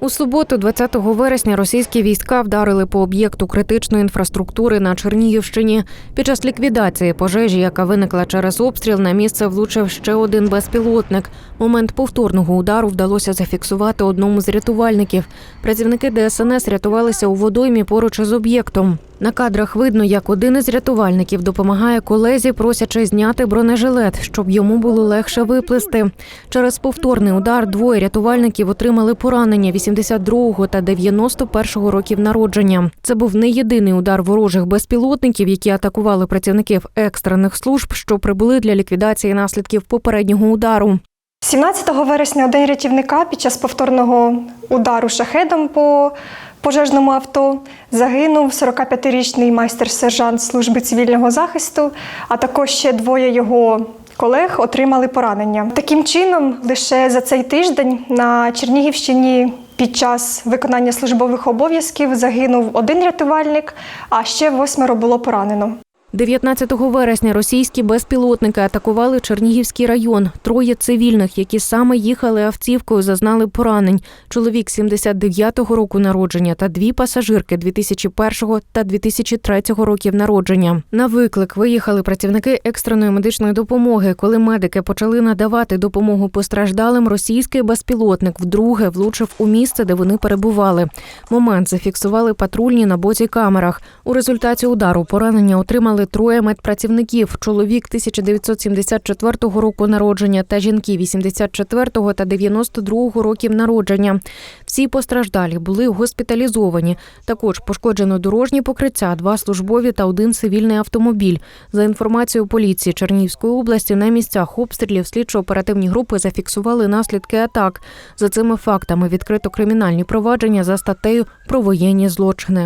У суботу, 20 вересня, російські війська вдарили по об'єкту критичної інфраструктури на Чернігівщині. Під час ліквідації пожежі, яка виникла через обстріл, на місце влучив ще один безпілотник. Момент повторного удару вдалося зафіксувати одному з рятувальників. Працівники ДСНС рятувалися у водоймі поруч із об'єктом. На кадрах видно, як один із рятувальників допомагає колезі, просячи зняти бронежилет, щоб йому було легше виплисти. Через повторний удар двоє рятувальників отримали поранення 82-го та 91-го років народження. Це був не єдиний удар ворожих безпілотників, які атакували працівників екстрених служб, що прибули для ліквідації наслідків попереднього удару. 17 вересня день рятівника під час повторного удару шахедом по пожежному авто загинув 45-річний майстер-сержант служби цивільного захисту, а також ще двоє його колег отримали поранення. Таким чином, лише за цей тиждень на Чернігівщині під час виконання службових обов'язків загинув один рятувальник, а ще восьмеро було поранено. 19 вересня російські безпілотники атакували Чернігівський район. Троє цивільних, які саме їхали автівкою, зазнали поранень. Чоловік 79-го року народження та дві пасажирки 2001 та 2003 років народження. На виклик виїхали працівники екстреної медичної допомоги. Коли медики почали надавати допомогу постраждалим, російський безпілотник вдруге влучив у місце, де вони перебували. Момент зафіксували патрульні на боці камерах. У результаті удару поранення отримали троє медпрацівників: чоловік 1974 року народження та жінки 84 та 92 років народження. Всі постраждалі були госпіталізовані. Також пошкоджено дорожні покриття, два службові та один цивільний автомобіль. За інформацією поліції Чернігівської області, на місцях обстрілів слідчо-оперативні групи зафіксували наслідки атак. За цими фактами відкрито кримінальні провадження за статтею про воєнні злочини.